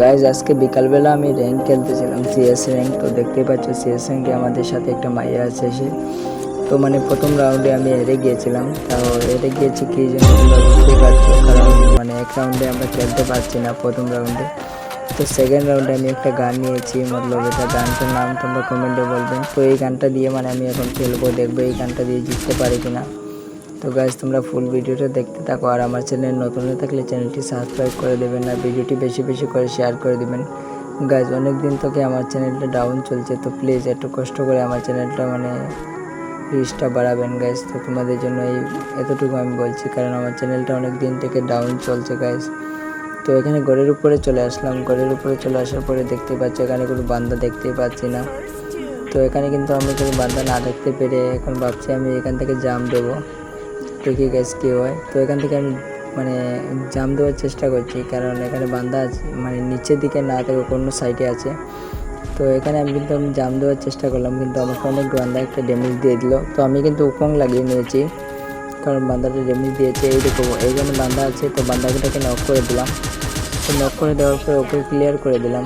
Guys আজকে বিকালবেলা আমি র্যাঙ্ক খেলতেছিলাম সিএস র্যাঙ্ক। তো দেখতেই পাচ্ছ সিএস র্যাঙ্কে আমাদের সাথে একটা মাইয়া আছে সে। তো মানে প্রথম রাউন্ডে আমি হেরে গিয়েছিলাম। তাও হেরে গিয়েছি কি জন্য বুঝতেই পারছ, কারণ মানে এক রাউন্ডে আমরা খেলতে পারছি না প্রথম রাউন্ডে তো সেকেন্ড রাউন্ডে আমি একটা গান নিয়েছি, মতলব এটা গানটার নাম তোমরা কমেন্টে বলবেন তো এই গানটা দিয়ে মানে আমি এখন খেলব, দেখব এই গানটা দিয়ে জিততে পারি কিনা। তো গাইজ তোমরা ফুল ভিডিওটা দেখতে থাকো আর আমার চ্যানেল নতুন হয়ে থাকলে চ্যানেলটি সাবস্ক্রাইব করে দেবেন আর ভিডিওটি বেশি বেশি করে শেয়ার করে দেবেন। গাইজ অনেক দিন থেকে আমার চ্যানেলটা ডাউন চলছে, তো প্লিজ একটু কষ্ট করে আমার চ্যানেলটা মানে রিচটা বাড়াবেন গাইজ তো তোমাদের জন্য এই এতটুকু আমি বলছি, কারণ আমার চ্যানেলটা অনেক দিন থেকে ডাউন চলছে গাইজ তো এখানে ঘরের উপরে চলে আসলাম। ঘরের উপরে চলে আসার পরে দেখতে পাচ্ছি, এখানে কোনো বান্দা দেখতেই পাচ্ছি না। তো এখানে কিন্তু আমি কোনো বান্দা না দেখতে পেরে এখন ভাবছি আমি এখান থেকে জাম দেবো। দেখি গ্যাস কী হয়? তো এখান থেকে আমি মানে জাম দেওয়ার চেষ্টা করছি, কারণ এখানে বান্দা আছে মানে নিচের দিকে না থেকে কোনো সাইডে আছে। তো এখানে আমি কিন্তু আমি জাম দেওয়ার চেষ্টা করলাম, কিন্তু আমাকে অনেক বান্দা একটা ড্যামেজ দিয়ে দিল। তো আমি কিন্তু উকং লাগিয়ে নিয়েছি, কারণ বান্দাটা ড্যামেজ দিয়েছে এই দেখো এইখানে বান্দা আছে, তো বান্দাটাকে নক করে দিলাম। তো নক করে দেওয়ার পরে ওকে ক্লিয়ার করে দিলাম।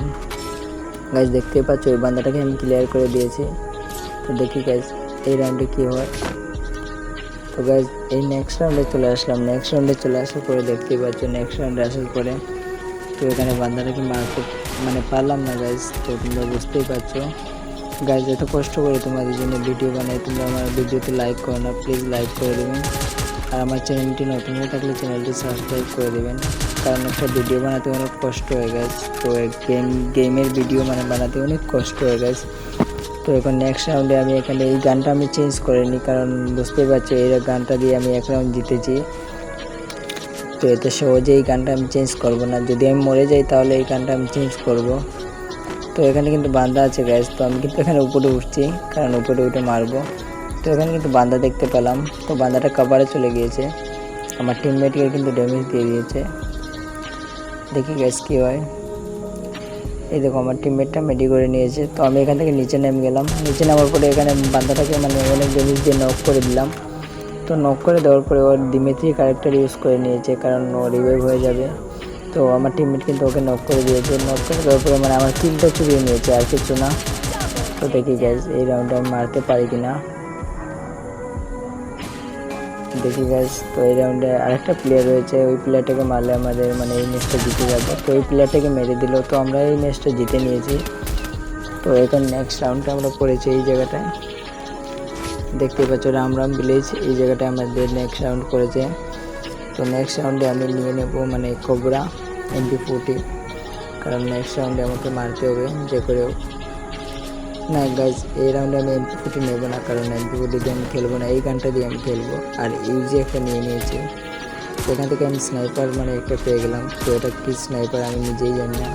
গাছ দেখতেই পাচ্ছ, ওই বান্দাটাকে আমি ক্লিয়ার করে দিয়েছি। তো দেখি গাছ এই রাউন্ডে কী হয়। তো গাইজ এই নেক্সট রাউন্ডে চলে আসলাম। নেক্সট রাউন্ডে চলে আসার পরে দেখতেই পাচ্ছ নেক্সট রাউন্ডে আসার পরে তো এখানে বান্দাটাকে মারতে মানে পারলাম না গাইজ তো তোমরা বুঝতেই পারছ। গাইজ এত কষ্ট করে তোমাদের জন্য ভিডিও বানাই, তোমরা আমার ভিডিওতে লাইক করো না প্লিজ লাইক করে দেবেন। আর আমার চ্যানেলটি নতুন হয়ে থাকলে চ্যানেলটি সাবস্ক্রাইব করে দেবেন। কারণ একটা ভিডিও বানাতে অনেক কষ্ট হয়ে গেছে তো গেম গেমের ভিডিও মানে বানাতে অনেক কষ্ট হয়ে গেছে তো এখন নেক্সট রাউন্ডে আমি এখানে এই গানটা আমি চেঞ্জ করিনি কারণ বুঝতেই পারছি এই গানটা দিয়ে আমি এক রাউন্ড জিতেছি। তো এতে সহজে এই গানটা আমি চেঞ্জ করব না। যদি আমি মরে যাই তাহলে এই গানটা আমি চেঞ্জ করব। তো এখানে কিন্তু বান্দা আছে গ্যাস তো আমি কিন্তু এখানে উপরে উঠছি, কারণ উপরে উঠে মারবো। তো এখানে কিন্তু বান্দা দেখতে পেলাম, তো বান্দাটা কাবারে চলে গিয়েছে। আমার টিমমেটকে কিন্তু ড্যামেজ দিয়ে দিয়েছে। দেখি গ্যাস কী হয়। এই দেখো আমার টিমমেটটা মেডি করে নিয়েছে। তো আমি এখান থেকে নিচে নেমে গেলাম। নিচে নামার পরে এখানে বান্দাটাকে মানে অনেক ডেমেজ দিয়ে নক করে দিলাম। তো নক করে দেওয়ার পরে ওর ডিমেট্রি ক্যারেক্টার ইউজ করে নিয়েছে, কারণ ও রিভাইভ হয়ে যাবে। তো আমার টিমমেট কিন্তু ওকে নক করে দিয়েছে। নক করে দেওয়ার পরে মানে আমার কিলটা চুরিয়ে নিয়েছে, আর কিছু না। তো দেখি গ্যাস এই রাউন্ডে আমি মারতে পারি কি না দেখি গ্যাস তো এই রাউন্ডে আরেকটা প্লেয়ার রয়েছে, ওই প্লেয়ারটাকে মারলে আমাদের মানে এই ম্যাচটা জিতে যাবে। তো ওই প্লেয়ারটাকে মেরে দিল, তো আমরা এই ম্যাচটা জিতে নিয়েছি। তো এখন নেক্সট রাউন্ডটা আমরা পড়েছি এই জায়গাটায়। দেখতে পাচ্ছ রাম রাম ভিলেজ এই জায়গাটায় আমাদের নেক্সট রাউন্ড করেছে তো নেক্সট রাউন্ডে আমি নিয়ে নেব মানে কোবরা এমপি ফোর্টি কারণ নেক্সট রাউন্ডে আমাকে মারতে হবে, যে করে হোক। না গাইজ এই রাউন্ডে আমি এমপি ফুটি নেব না, কারণ এমপি ফুটি দিয়ে আমি খেলব না। এই গানটা দিয়ে আমি খেলব। আর ইউজি একটা নিয়ে নিয়েছি, সেখান থেকে আমি স্নাইপার মানে একটা পেয়ে গেলাম। তো এটা কি স্নাইপার আমি নিজেই জানি না।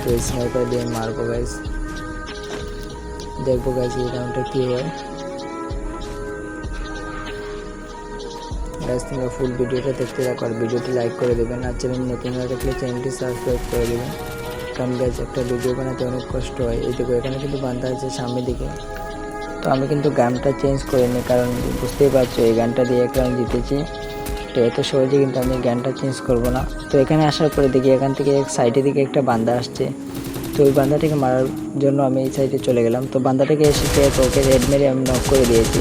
তো এই স্নাইপার দিয়ে মারবো গাইজ দেখব গাইজ এই রাউন্ডটা কী হয়। গাইজ তোমরা ফুল ভিডিওটা দেখতে থাকো, আর ভিডিওটি লাইক করে দেবেন। আর চ্যানেল নতুন হয়ে থাকলে চ্যানেলটি সাবস্ক্রাইব করে দেবেন। কারণ গাইজ একটা ভিডিও বানাতে অনেক কষ্ট হয়। এই দেখো এখানে কিন্তু বান্ধা আছে সামনের দিকে। তো আমি কিন্তু গানটা চেঞ্জ করিনি, কারণ বুঝতেই পারছ, এই গানটা দিয়ে এক রাউন্ড জিতেছি। তো এত সহজে কিন্তু আমি গানটা চেঞ্জ করব না। তো এখানে আসার পরে দেখি এখান থেকে এক সাইডের দিকে একটা বান্দা আসছে। তো ওই বান্দাটাকে মারার জন্য আমি এই সাইডে চলে গেলাম। তো বান্দাটাকে এসেছে তো ওকে রেড মেরে আমি নক করে দিয়েছি।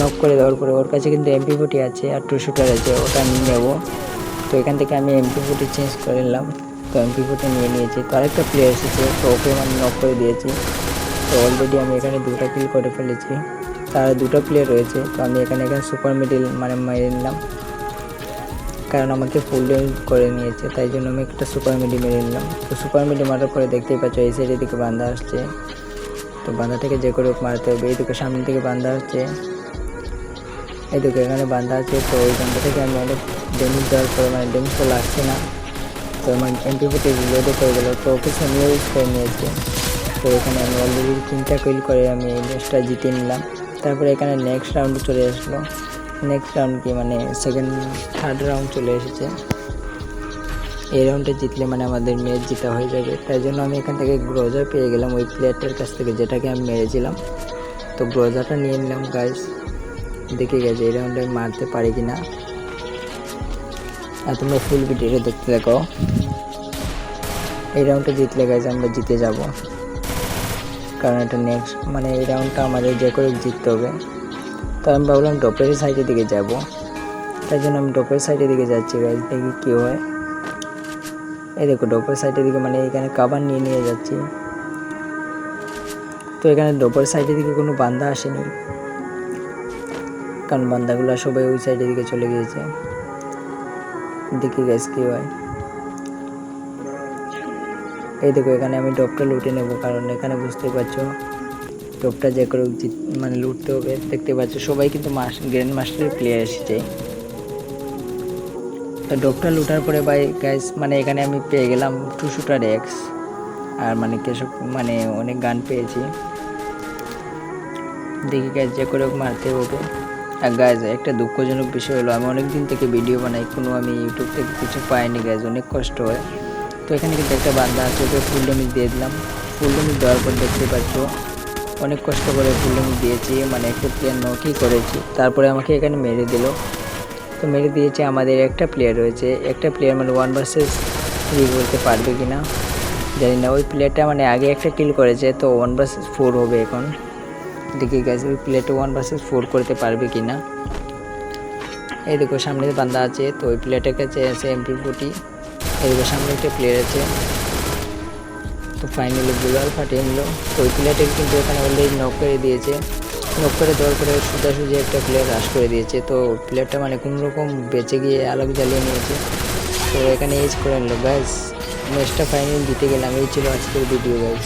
নক করে দেওয়ার পরে ওর কাছে কিন্তু এমপি ফুটি আছে আর টু শুটার আছে, ওটা আমি নেব। তো এখান থেকে আমি এমপি ফুটি চেঞ্জ করে নিলাম। তো ফুটি নিয়ে নিয়েছি। তো আরেকটা প্লেয়ার এসেছে, তো ওকে আমি নক করে দিয়েছি। তো অলরেডি আমি এখানে দুটো কিল করে ফেলেছি। তার দুটো প্লেয়ার রয়েছে, তো আমি এখানে এখানে সুপার মিডিল মানে মেরে নিলাম। কারণ আমাকে ফুল ড্যামেজ করে নিয়েছে, তাই জন্য আমি একটা সুপার মিডি মেরে নিলাম। তো সুপার মিডি মারার পরে দেখতেই পাচ্ছ, এই সাইডের দিকে বান্ধা আসছে। তো বান্ধা থেকে যে করে মারতে হবে। এই দিকে সামনে থেকে বান্ধা আসছে। এই দিকে এখানে বান্ধা আছে, তো ওই বান্ধা থেকে আমি অনেক ড্যামেজ দেওয়ার পরে মানে ড্যামেজ তো লাগছে না। তো আমার এমপি ফুটে রিলোডও করে গেলো। তো ওকে সামনে ইউজ করে নিয়েছে। তো এখানে আমি অলরেডি তিনটা কিল করে আমি এই ম্যাচটা জিতে নিলাম। তারপরে এখানে নেক্সট রাউন্ডে চলে আসলো। নেক্সট রাউন্ড কি মানে সেকেন্ড থার্ড রাউন্ড চলে এসেছে। এই রাউন্ডে জিতলে মানে আমাদের ম্যাচ জিতা হয়ে যাবে। তাই জন্য আমি এখান থেকে গ্রোজার পেয়ে গেলাম ওই প্লেয়ারটার কাছ থেকে, যেটাকে আমি মেরেছিলাম। তো গ্রোজারটা নিয়ে নিলাম গাইস দেখে গেছে, এই রাউন্ডে মারতে পারি কি না আর তোমরা ফুল ভিডিওটা দেখতে দেখো এই রাউন্ডটা জিতলে গাইজ আমরা জিতে যাব। কারণ এটা নেক্সট মানে এই রাউন্ডটা আমাদের যে করে জিততে হবে। তো আমি ভাবলাম ডপের সাইডের দিকে যাব। তাই জন্য আমি ডপের সাইডের দিকে যাচ্ছি গাইজ দেখি কী হয়। এই দেখো, ডপের সাইডের দিকে মানে এখানে কাবার নিয়ে নিয়ে যাচ্ছি। তো এখানে ডপের সাইডের দিকে কোনো বান্দা আসেনি। কারণ বান্দাগুলো সবাই ওই সাইডের দিকে চলে গিয়েছে। দেখি গ্যাস কী হয়। এই দেখো, এখানে আমি ডপটা লুটে নেব, কারণ এখানে বুঝতেই পারছ ডপটা যে করে মানে লুটতে হবে, দেখতে পাচ্ছ, সবাই কিন্তু মাস গ্র্যান্ড মাস্টারের প্লেয়ার এসেছে। তো ডপটা লুটার পরে ভাই গ্যাস মানে এখানে আমি পেয়ে গেলাম টু শুটার এক্স আর মানে কেসব মানে অনেক গান পেয়েছি। দেখি গ্যাস যে করে মারতে হবে। গাছ একটা দুঃখজনক বিষয় হলো, আমি অনেক দিন থেকে ভিডিও বানাই, কোনো আমি ইউটিউব থেকে কিছু পাইনি গাছ অনেক কষ্ট হয়। তো এখানে কিন্তু একটা বান্ধা আছে, ওকে ফুল ডেমিজ দিয়ে দিলাম। ফুল ডেমিজ দেওয়ার পর দেখতে পাচ্ছ, অনেক কষ্ট করে ফুল ডেমিজ দিয়েছি মানে একটা প্লেয়ার নকই করেছি। তারপরে আমাকে এখানে মেরে দিল। তো মেরে দিয়েছে আমাদের একটা প্লেয়ার রয়েছে। একটা প্লেয়ার মানে ওয়ান ভার্সেস থ্রি বলতে পারবে কি না জানি না। ওই প্লেয়ারটা মানে আগে একটা কিল করেছে, তো ওয়ান ভার্সেস ফোর হবে এখন। দেখি গেছে ওই প্লেয়ারটা ওয়ান ভার্সেস ফোর করতে পারবে কি না এই দেখো, সামনে বান্দা আছে, তো ওই প্লেয়ারটার কাছে আছে এমপি ফোর্টি এই দেখো, সামনে একটা প্লেয়ার আছে। তো ফাইনালি বুলার ফাটিয়ে নিল। তো ওই প্লেয়ারটাকে কিন্তু এখানে অলরেডি নক করে দিয়েছে। নক করে দেওয়ার পরে সোজাসুজি একটা প্লেয়ার রাশ করে দিয়েছে। তো প্লেয়ারটা মানে কোনো রকম বেঁচে গিয়ে আলোক জ্বালিয়ে নিয়েছে। তো এখানে এজ করে নিল। ব্যাস ম্যাচটা ফাইনাল জিতে গেলাম। এই ছিল আজকের ভিডিও গাইজ